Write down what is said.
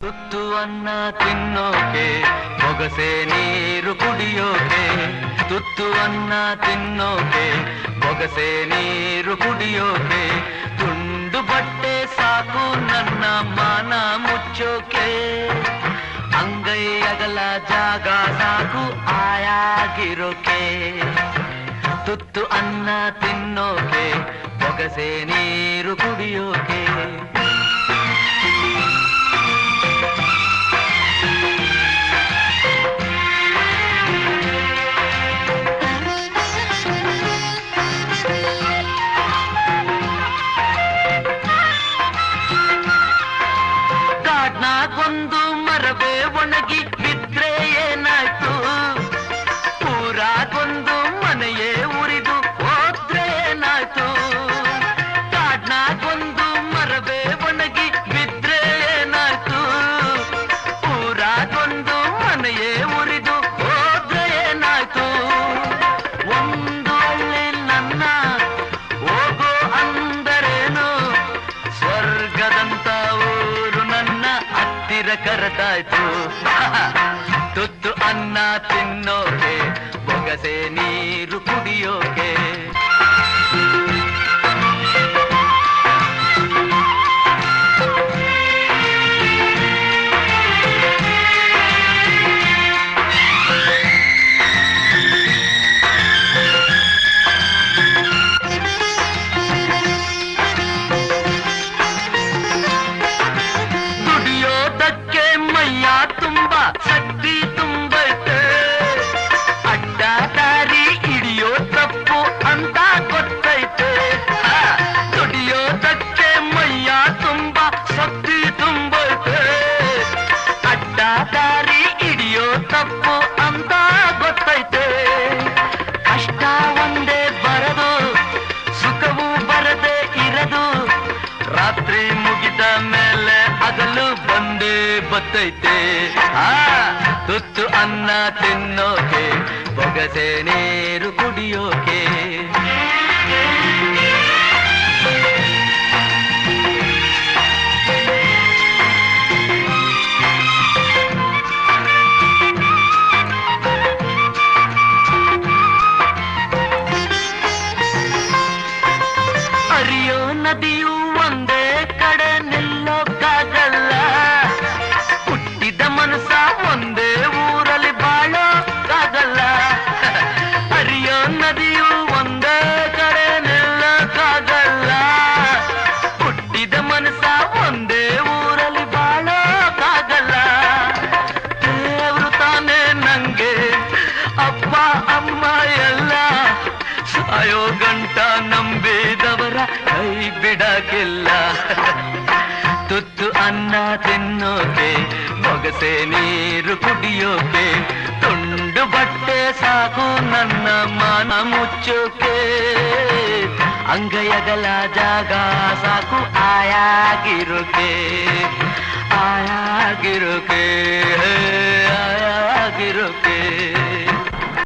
ತುತ್ತು ಅನ್ನ ತಿನ್ನೋಕೆ ಬೊಗಸೆ ನೀರು ಕುಡಿಯೋಕೆ. ತುತ್ತುವನ್ನ ತಿನ್ನೋಕೆ ಬೊಗಸೆ ನೀರು ಕುಡಿಯೋಕೆ. ತುಂಡು ಬಟ್ಟೆ ಸಾಕು ನನ್ನ ಮಾನ ಮುಚ್ಚೋಕೆ. ಅಂಗೈ ಅಗಲ ಜಾಗ ಸಾಕು ಆಯಾಗಿರೋಕೆ. ತುತ್ತು ಅನ್ನ ತಿನ್ನೋಕೆ ಬೊಗಸೆ ನೀರು ಕುಡಿಯೋಕೆ. ಹತ್ತಿರ ಕರೆದಾಯ್ತು. ತುತ್ತು ಅನ್ನ ತಿನ್ನೋಕೆ ಬೊಗಸೆ ನೀರು ಕುಡಿಯೋಕೆ. ದಾರಿ ಹಿಡಿಯೋ ತಪ್ಪು ಅಂತ ಗೊತ್ತೈತೆ. ಕಷ್ಟ ಒಂದೇ ಬರದು, ಸುಖವು ಬರದೆ ಇರದು. ರಾತ್ರಿ ಮುಗಿದ ಮೇಲೆ ಹಗಲು ಬಂದೇ ಬತ್ತೈತೆ. ಆ ತುತ್ತು ಅನ್ನ ತಿನ್ನೋಕೆ ಬೊಗಸೆ ನೀರು ಕುಡಿಯೋಕೆ. ಕೈ ಬಿಡಕ್ಕಿಲ್ಲ ತುತ್ತು ಅನ್ನ ತಿನ್ನೋಕೆ ಮೊಗಸೆ ನೀರು ಕುಡಿಯೋಕೆ, ತುಂಡು ಬಟ್ಟೆ ಸಾಕು ನನ್ನ ಮನ ಮುಚ್ಚೋಕೆ. ಅಂಗೈಯಗಲ ಜಾಗ ಸಾಕು ಆಯಾಗಿರೋಕೆ.